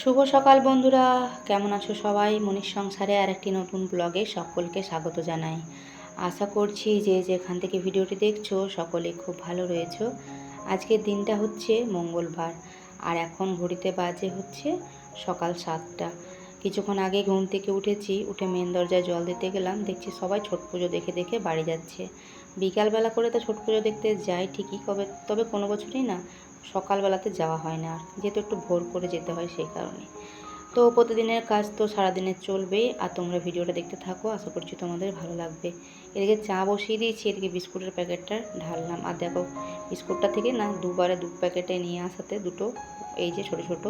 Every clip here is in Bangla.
শুভ সকাল বন্ধুরা। কেমন আছো সবাই? মনীষ সংসারে আর একটি নতুন ব্লগে সকলকে স্বাগত জানাই। আশা করছি যে যেখান থেকে ভিডিওটি দেখছ সকলে খুব ভালো রয়েছো। আজকের দিনটা হচ্ছে মঙ্গলবার, আর এখন ঘড়িতে বাজে হচ্ছে সকাল সাতটা। কিছুক্ষণ আগে ঘুম থেকে উঠেছি, উঠে মেন দরজায় জল দিতে গেলাম, দেখছি সবাই ছট পুজো দেখে দেখে বাড়ি যাচ্ছে। বিকালবেলা করে তো ছট পুজো দেখতে যাই ঠিকই, কবে, তবে কোনো বছরই না। সকালবেলাতে যাওয়া হয় না আর, যেহেতু একটু ভোর করে যেতে হয় সেই কারণে। তো প্রতিদিনের কাজ তো সারাদিনের চলবেই, আর তোমরা ভিডিওটা দেখতে থাকো, আশা করছি তোমাদের ভালো লাগবে। এদিকে চা বসিয়ে দিয়েছি, এদিকে বিস্কুটের প্যাকেটটা ঢাললাম। আর দেখো, বিস্কুটটা থেকে না দুবারে দু প্যাকেটে নিয়ে আসাতে দুটো এই যে ছোট ছোট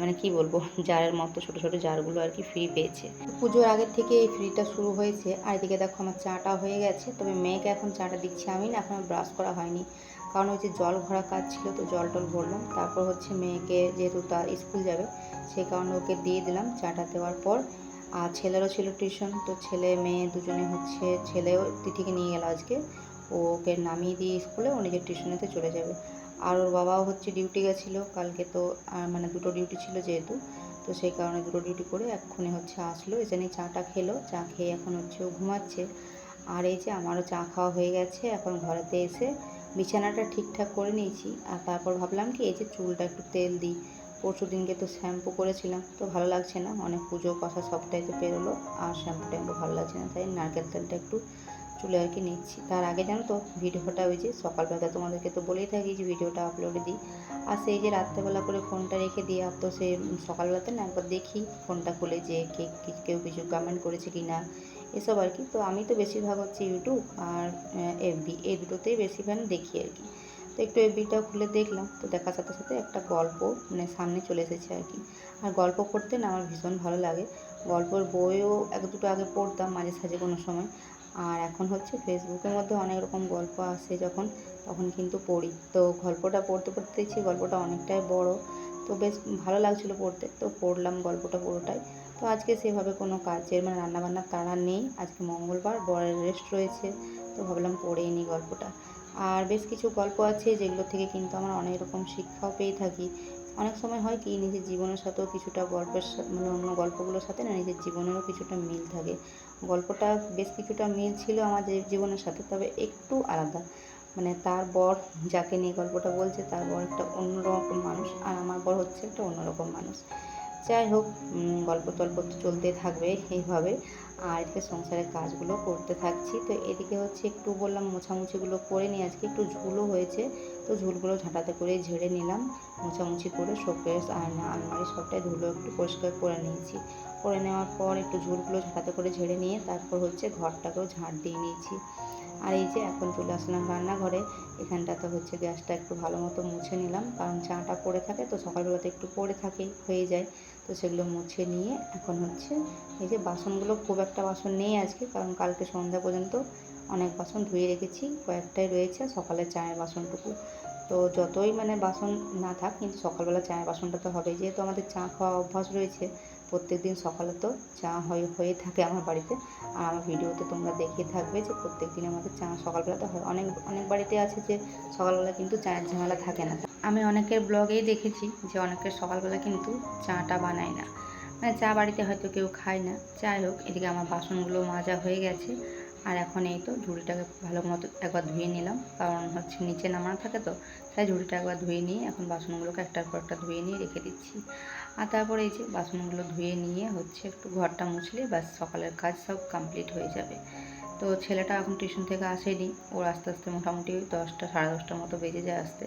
মানে কি বলব, জারের মতো ছোট ছোট জারগুলো আর কি ফ্রি পেয়েছে। পুজোর আগের থেকে এই ফ্রিটা শুরু হয়েছে। আর এদিকে দেখো আমার চাটা হয়ে গেছে, তবে মেয়েকে এখন চাটা দিচ্ছি আমি না, এখন ব্রাশ করা হয়নি। কারণ ওই যে জল ভরা কাজ ছিল তো জল টল ভরলাম। তারপর হচ্ছে মেয়েকে যেহেতু তার স্কুল যাবে সেই কারণে ওকে দিয়ে দিলাম চাটা দেওয়ার পর। আর ছেলেরও ছিল টিউশন, তো ছেলে মেয়ে দুজনে হচ্ছে ছেলেও তিথিকে নিয়ে গেল আজকে। ওকে নামিয়ে দিয়ে স্কুলে ও নিজের টিউশনেতে চলে যাবে। আর ওর বাবাও হচ্ছে ডিউটি গেছিল, কালকে তো মানে দুটো ডিউটি ছিল যেহেতু, তো সেই কারণে দুটো ডিউটি করে এক্ষুনি হচ্ছে আসলো। এসে নিয়ে চাটা খেলো, চা খেয়ে এখন হচ্ছে ও ঘুমাচ্ছে। আর এই যে আমারও চা খাওয়া হয়ে গেছে, এখন ঘরেতে এসে বিছানাটা ঠিকঠাক করে নিয়েছি আর তারপর ভাবলাম কি এই যে চুলটা একটু তেল দিই। পরশু দিনকে তো শ্যাম্পু করেছিলাম, তো ভালো লাগছে না। অনেক পুজো কষা সবটাই তো পেরোলো আর শ্যাম্পু ট্যাম্পু ভালো লাগছে না, তাই নারকেল তেলটা একটু চুলে আর কি নিচ্ছি। তার আগে জানো তো, ভিডিওটা ওই যে সকালবেলা তোমাদেরকে তো বলেই থাকি যে ভিডিওটা আপলোডে দিই। আর সেই যে রাত্রেবেলা করে ফোনটা রেখে দিই, আর তো সে সকালবেলাতে না একবার দেখি, ফোনটা খুলে যে কে কেউ কিছু কমেন্ট করেছে কি না এসব আর কি। তো আমি তো বেশিরভাগ হচ্ছে ইউটিউব আর এফবি এই দুটোতেই বেশিরভাগ দেখি আর কি। তো একটু এফবিটা খুলে দেখলাম, তো দেখার সাথে সাথে একটা গল্প মানে সামনে চলে এসেছে আর কি। আর গল্প পড়তে না আমার ভীষণ ভালো লাগে। গল্পের বইও এক দুটো আগে পড়তাম মাঝে সাঝে কোনো সময়। আর এখন হচ্ছে ফেসবুকের মধ্যে অনেক রকম গল্প আসে যখন, তখন কিন্তু পড়ি। তো গল্পটা পড়তে পড়তে দেখছি গল্পটা অনেকটাই বড়। তো বেশ ভালো লাগছিল পড়তে। তো পড়লাম গল্পটা পুরোটাই। তো আজকে সেভাবে কোনো কাজের মানে রান্নাবান্নার তাড়া নেই। আজকে মঙ্গলবার, বরের রেস্ট রয়েছে, তো ভাবলাম পড়েই নিই গল্পটা। আর বেশ কিছু গল্প আছে যেগুলো থেকে কিন্তু আমরা অনেক রকম শিক্ষাও পেয়ে থাকি। অনেক সময় হয় কি, নিজের জীবনের সাথেও কিছুটা গল্পের মানে অন্য গল্পগুলোর সাথে না নিজের জীবনেরও কিছুটা মিল থাকে। গল্পটা বেশ কিছুটা মিল ছিল আমাদের জীবনের সাথে, তবে একটু আলাদা। মানে তার বর যাকে নিয়ে গল্পটা বলছে, তার বর একটা অন্যরকম মানুষ আর আমার বর হচ্ছে একটা অন্যরকম মানুষ। যাই হোক গল্প টল্প চলতে থাকবে এইভাবে। আর এদিকে সংসারের কাজগুলো করতে থাকছি। তো এদিকে হচ্ছে একটু বললাম মোছামুছিগুলো করে নিয়ে আজকে একটু ঝুলও হয়েছে। তো ঝুলগুলো ঝাঁটাতে করে ঝেড়ে নিলাম, মোছামুছি করে শোকেস আয়না আলমারি সবটাই ধুলো একটু পরিষ্কার করে নিয়েছি। করে নেওয়ার পর একটু ঝুলগুলো ঝাঁটাতে করে ঝেড়ে নিয়ে তারপর হচ্ছে ঘরটাকেও ঝাঁট দিয়ে নিয়েছি। আর এই যে এখন চলে আসলাম রান্নাঘরে এখানটাতে হচ্ছে গ্যাসটা একটু ভালো মতো মুছে নিলাম, কারণ চাটা পড়ে থাকে তো সকালবেলাতে একটু পড়ে থাকে, হয়ে যায়। তো সেগুলো মুছে নিয়ে এখন হচ্ছে এই যে বাসনগুলো খুব একটা বাসন নেই আজকে, কারণ কালকে সন্ধ্যা পর্যন্ত অনেক বাসন ধুয়ে রেখেছি, কয়েকটাই রয়েছে, সকালে চায়ের বাসনটুকু। তো যতই মানে বাসন না থাক, কিন্তু সকালবেলা চায়ের বাসনটা তো হবেই। যেহেতু আমাদের চা খাওয়া অভ্যাস রয়েছে প্রত্যেক দিন সকালে তো চা হয়ে হয়ে থাকে আমার বাড়িতে। আর আমার ভিডিওতে তোমরা দেখিয়ে থাকবে যে প্রত্যেক দিন আমাদের চা সকালবেলাতে হয়। অনেক অনেক বাড়িতে আছে যে সকালবেলা কিন্তু চায়ের ঝামেলা থাকে না। আমি অনেকের ব্লগেই দেখেছি যে অনেকের সকালবেলা কিন্তু চাটা বানায় না। মানে চা বাড়িতে হয়তো কেউ খায় না। যাই হোক, এদিকে আমার বাসনগুলো মাজা হয়ে গেছে। আর এখন এই তো ঝুড়িটাকে ভালো মতো একবার ধুয়ে নিলাম, কারণ হচ্ছে নিচে নামানো থাকে তো, তাই ঝুড়িটা একবার ধুয়ে নিয়ে এখন বাসনগুলোকে একটার পর একটা ধুয়ে নিয়ে রেখে দিচ্ছি। আর তারপরে এই যে বাসনগুলো ধুয়ে নিয়ে হচ্ছে একটু ঘরটা মুছলে ব্যাস সকালের কাজ সব কমপ্লিট হয়ে যাবে। তো ছেলেটা এখন টিউশন থেকে আসেনি, ওর আস্তে আস্তে মোটামুটি দশটা সাড়ে দশটার মতো বেজে যায় আসতে।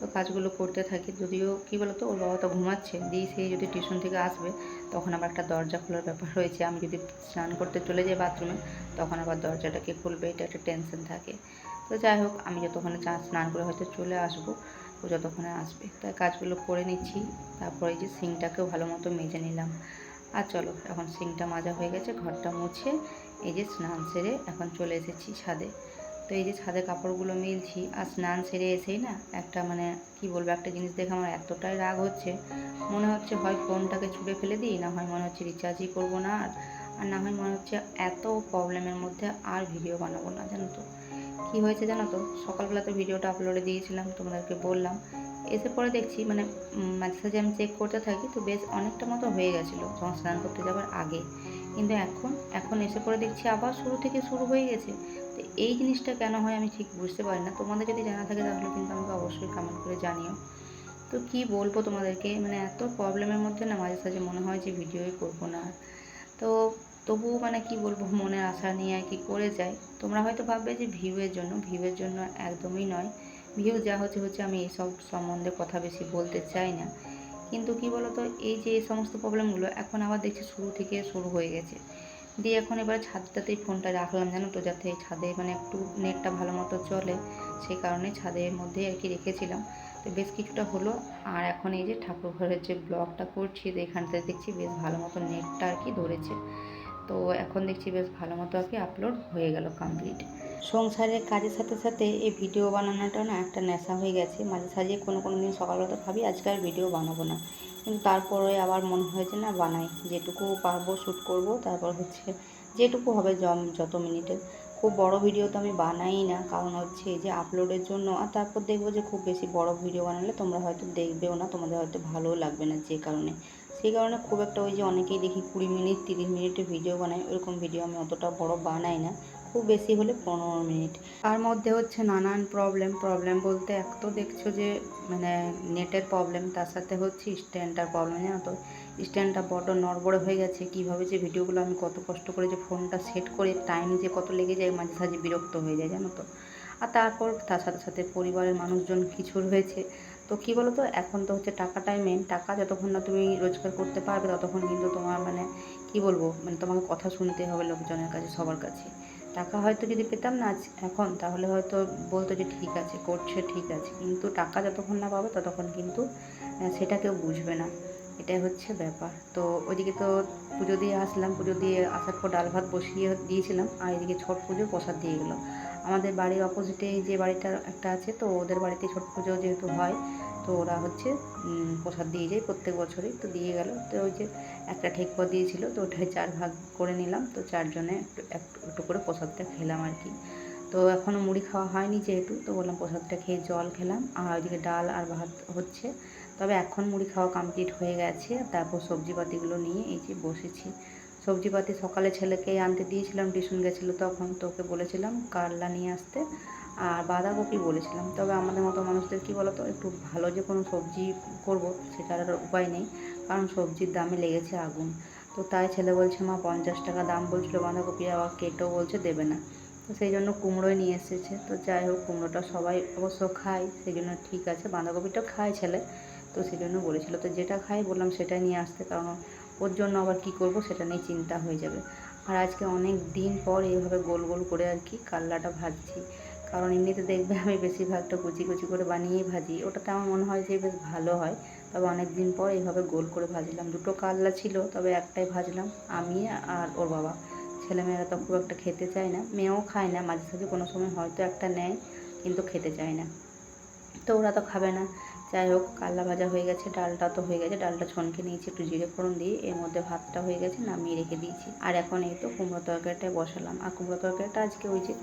তো কাজগুলো করতে থাকি। যদিও কী বলতো, ওর বাবা তো ঘুমাচ্ছে, দিয়ে সেই যদি টিউশন থেকে আসবে, তখন আবার একটা দরজা খোলার ব্যাপার রয়েছে। আমি যদি স্নান করতে চলে যাই বাথরুমে তখন আবার দরজাটাকে খুলবে, এটা একটা টেনশন থাকে। তো যাই হোক, আমি যতক্ষণে চা স্নান করে হয়তো চলে আসব, ও যতক্ষণে আসবে। তাই কাজগুলো করে নিচ্ছি, তারপরে এই যে সিংটাকেও ভালো মতো মেজে নিলাম। আর চলো, এখন সিংটা মাজা হয়ে গেছে, ঘরটা মুছে, এই যে স্নান সেরে এখন চলে এসেছি ছাদে। তো এই যে ছাদের কাপড়গুলো মিলছি আর স্নান সেরে এসেই না একটা মানে কি বলব, একটা জিনিস দেখে আমার এতটাই রাগ হচ্ছে। মনে হচ্ছে হয় ফোনটাকে ছুঁড়ে ফেলে দিই, না হয় মনে হচ্ছে রিচার্জই করব না আর আর না হয় মনে হচ্ছে এত প্রবলেমের মধ্যে আর ভিডিও বানাবো না, জানো তো। কী হয়েছে জানো তো? সকালবেলা তো ভিডিওটা আপলোডে দিয়েছিলাম, তোমাদেরকে বললাম। এসে পরে দেখছি মানে মাঝে আমি চেক করতে থাকি তো বেশ অনেকটা মতো হয়ে গেছিল, যখন স্নান করতে যাওয়ার আগে। কিন্তু এখন এখন এসে পরে দেখছি আবার শুরু থেকে শুরু হয়ে গেছে। এই জিনিসটা কেন হয় আমি ঠিক বুঝতে পারি না। তোমাদের যদি জানা থাকে তাহলে কিন্তু আমাকে অবশ্যই কমেন্ট করে জানিও। তো কি বলব তোমাদেরকে? মানে এত প্রবলেমের মধ্যে না মাঝে সাঝে মনে হয় যে ভিডিওই করব না। তো তবুও মানে কি বলব? মনের আশা নিয়ে আর কি করে যাই। তোমরা হয়তো ভাববে যে ভিউয়ের জন্য ভিউয়ের জন্য একদমই নয়। ভিউ যা হচ্ছে হচ্ছে আমি এইসব সম্বন্ধে কথা বেশি বলতে চাই না। কিন্তু কি বলতো? এই যে এই সমস্ত প্রবলেমগুলো এখন আবার দেখছি শুরু থেকে শুরু হয়ে গেছে। দিয়ে এখন এবার ছাদটাতেই ফোনটা রাখলাম, জানো তো? যাতে ছাদে মানে একটু নেটটা ভালো মতো চলে সেই কারণে ছাদের মধ্যে আর কি রেখেছিলাম। তো বেশ কিছুটা হলো, আর এখন এই যে ঠাকুর ঘরের যে ব্লগটা করছি, তো এখানটাতে দেখছি বেশ ভালো মতো নেটটা আর কি ধরেছে। তো এখন দেখছি বেশ ভালো মতো আর কি আপলোড হয়ে গেল কমপ্লিট সংসারের কাজের সাথে সাথে এই ভিডিও বানানোটা না একটা নেশা হয়ে গেছে। মাঝে সাঝে কোনো কোনো দিন সকালবেলা ভাবি, আজকে আর ভিডিও বানাবো না। কিন্তু তারপরে আবার মনে হয় যে না, বানাই। যেটুকু পারব শ্যুট করব, তারপর হচ্ছে যেটুকু হবে জম- যত মিনিটের খুব বড় ভিডিও তো আমি বানাই না, কারণ হচ্ছে যে আপলোডের জন্য, আর তারপর দেখব যে খুব বেশি বড় ভিডিও বানালে তোমরা হয়তো দেখবেও না, তোমাদের হয়তো ভালোও লাগবে না যে কারণে। সেই কারণে খুব একটা ওই যে অনেকেই দেখি কুড়ি মিনিট, তিরিশ মিনিটের ভিডিও বানায়, ওরকম ভিডিও আমি অতটা বড় বানাই না। খুব বেশি হলে পনেরো মিনিট। তার মধ্যে হচ্ছে নানান প্রবলেম প্রবলেম বলতে এক তো দেখছ যে মানে নেটের প্রবলেম তার সাথে হচ্ছে স্ট্যান্ডটার প্রবলেম জানো তো? স্ট্যান্ডটা বড্ড নড়বড়ে হয়ে গেছে, কীভাবে যে ভিডিওগুলো আমি কত কষ্ট করে যে ফোনটা সেট করে টাইম যে কত লেগে যায়, মাঝে সাঝে বিরক্ত হয়ে যায়, জানো তো? আর তারপর তার সাথে সাথে পরিবারের মানুষজন কিছু রয়েছে। তো কী বলো তো এখন তো হচ্ছে টাকাটাই মেন টাকা যতক্ষণ না তুমি রোজগার করতে পারবে, ততক্ষণ কিন্তু তোমার মানে কি বলব? মানে তোমাকে কথা শুনতে হবে লোকজনের কাছে, সবার কাছে। টাকা হয়তো যদি পেতাম না, আজ- এখন তাহলে হয়তো বলতো যে ঠিক আছে, করছে, ঠিক আছে। কিন্তু টাকা যতক্ষণ না পাবে ততক্ষণ কিন্তু সেটা কেউ বুঝবে না। এটাই হচ্ছে ব্যাপার। তো ওইদিকে তো পুজো দিয়ে আসলাম। পুজো দিয়ে আসার পর ডাল ভাত বসিয়ে দিয়েছিলাম আর এদিকে ছট পুজো প্রসাদ দিয়ে গেলো। আমাদের বাড়ির অপোজিটে যে বাড়িটা একটা আছে, তো ওদের বাড়িতে ছট পুজো যেহেতু হয় তো ওরা হচ্ছে প্রসাদ দিয়ে যায় প্রত্যেক বছরই। তো দিয়ে গেল। তো ওই যে একটা ঠেকুয়া দিয়েছিল, তো ওটাই চার ভাগ করে নিলাম। তো চারজনে একটু একটু করে প্রসাদটা খেলাম আর কি। তো এখনও মুড়ি খাওয়া হয়নি যেহেতু, তো বললাম প্রসাদটা খেয়ে জল খেলাম। আর ওইদিকে ডাল আর ভাত হচ্ছে। তবে এখন মুড়ি খাওয়া কমপ্লিট হয়ে গেছে। তারপর সবজিপাতিগুলো নিয়ে এই যে বসেছি। সবজিপাতি সকালে ছেলেকে আনতে দিয়েছিলাম, টিউশন গেছিল তখন, তো ওকে বলেছিলাম কারলা নিয়ে আসতে। আর বাঁধাকপি বলেছিলাম। তবে আমাদের মতো মানুষদের কী বলতো, একটু ভালো যে কোনো সবজি করব সেটার আর উপায় নেই, কারণ সবজির দামে লেগেছে আগুন। তো তাই ছেলে বলছে, মা, পঞ্চাশ টাকা দাম বলছিল বাঁধাকপি, আবার কেটেও বলছে দেবে না। তো সেই জন্য কুমড়োই নিয়ে এসেছে। তো যাই হোক, কুমড়োটা সবাই অবশ্য খায়, সেই জন্য ঠিক আছে, বাঁধাকপিটাও খায় ছেলে। তো সেই জন্য বলেছিল, তো যেটা খাই বললাম সেটাই নিয়ে আসতে, কারণ ওর জন্য আবার কী করব সেটা নিয়ে চিন্তা হয়ে যাবে। আর আজকে অনেক দিন পর এইভাবে গোল গোল করে আর কি কাল্লাটা ভাজছি। কারণ এমনিতে দেখবে আমি বেশিরভাগটা কুচি কুচি করে বানিয়েই ভাজি। ওটাতে আমার মনে হয় যে বেশ ভালো হয়। তবে অনেক দিন পর এইভাবে গোল করে ভাজলাম। দুটো কাল্লা ছিল, তবে একটাই ভাজলাম, আমি আর ওর বাবা। ছেলেমেয়েরা তো খুব একটা খেতে চায় না। মেয়েও খায় না, মাঝে সাঝে কোনো সময় হয়তো একটা নেয়, কিন্তু খেতে চায় না। তো ওরা তো খাবে না। যাই হোক, কাল্লা ভাজা হয়ে গেছে, ডালটা তো হয়ে গেছে। ডালটা ছনকে নিয়েছি, একটু জিরে ফোড়ন দিয়ে। এর মধ্যে ভাতটা হয়ে গেছে, নামিয়ে রেখে দিয়েছি। আর এখন এই তো কুমড়ো তরকারিটা বসালাম। আর কুমড়ো তরকারিটা আজকে ওই যে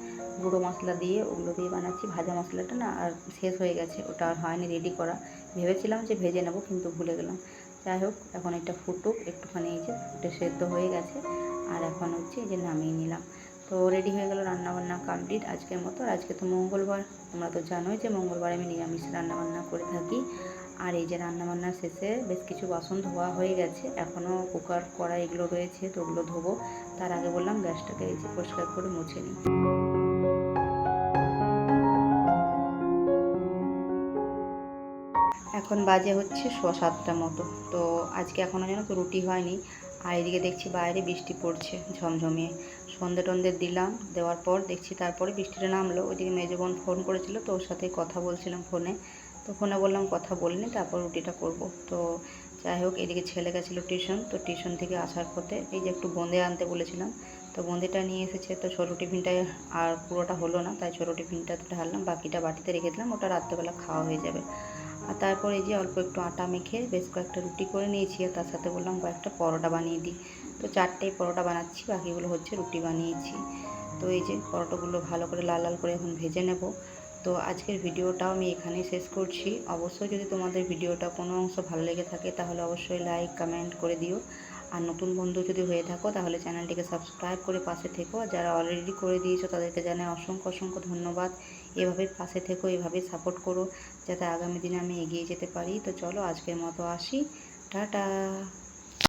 গুঁড়ো মশলা দিয়ে, ওগুলো দিয়ে বানাচ্ছি। ভাজা মশলাটা না আর শেষ হয়ে গেছে, ওটা আর হয়নি রেডি করা। ভেবেছিলাম যে ভেজে নেব, কিন্তু ভুলে গেলাম। যাই হোক, এখন এটা ফুটুক, একটুখানি এই যে সেদ্ধ হয়ে গেছে। আর এখন হচ্ছে এই যে নামিয়ে নিলাম। তো রেডি হয়ে গেল রান্নাবান্না কমপ্লিট আজকের মতো। আর আজকে তো মঙ্গলবার, তোমরা তো জানোই যে মঙ্গলবার আমি নিরামিষ রান্নাবান্না করে থাকি। আর এই যে রান্নাবান্না শেষে বেশ কিছু বাসন ধোয়া হয়ে গেছে। এখনও কুকার কড়া এগুলো রয়েছে, তো ওগুলো ধোবো। তার আগে বললাম গ্যাসটাকে এই যে পরিষ্কার করে মুছে নিই। এখন বাজে হচ্ছে ছ সাতটা মতো। তো আজকে এখনও যেন তো রুটি হয়নি। আর এদিকে দেখছি বাইরে বৃষ্টি পড়ছে ঝমঝমিয়ে। সন্ধে টন্ধে দিলাম, দেওয়ার পর দেখছি তারপরে বৃষ্টিটা নামলো। ওইদিকে মেজো বোন ফোন করেছিল, তো ওর সাথে কথা বলছিলাম ফোনে। তো ফোনে বললাম কথা বলিনি, তারপর রুটিটা করব। তো যাই হোক, এদিকে ছেলে গেছিল টিউশন, তো টিউশন থেকে আসার পথে এই যে একটু বোঁদে আনতে বলেছিলাম। তো বোঁদেটা নিয়ে এসেছে, তো ছোটো টিফিনটায় আর পুরোটা হলো না, তাই ছোটো টিফিনটা ঢাললাম, বাকিটা বাটিতে রেখে দিলাম, ওটা রাত্রেবেলা খাওয়া হয়ে যাবে। আর তারপরে এই যে অল্প একটু আটা মেখে বেশ কয়েকটা রুটি করে নিয়েছি আর তার সাথে বললাম কয়েকটা পরোটা বানিয়ে দিই। তো চারটেই পরোটা বানাচ্ছি, বাকিগুলো হচ্ছে রুটি বানিয়েছি। তো এই যে পরোটাগুলো ভালো করে লাল লাল করে এখন ভেজে নেব। তো আজকের ভিডিওটাও আমি এখানেই শেষ করছি। অবশ্যই যদি তোমাদের ভিডিওটা কোনো অংশ ভালো লেগে থাকে তাহলে অবশ্যই লাইক, কমেন্ট করে দিও। আর নতুন বন্ধু যদি হয়ে থাকো, তাহলে চ্যানেলটিকে সাবস্ক্রাইব করে পাশে থেকো। আর যারা অলরেডি করে দিয়েছ, তাদেরকে জানাই অসংখ্য অসংখ্য ধন্যবাদ। এভাবে পাশে থেকো এভাবে সাপোর্ট করো, যাতে আগামী দিনে আমি এগিয়ে যেতে পারি। তো চলো আজকের মতো আসি। টাটা!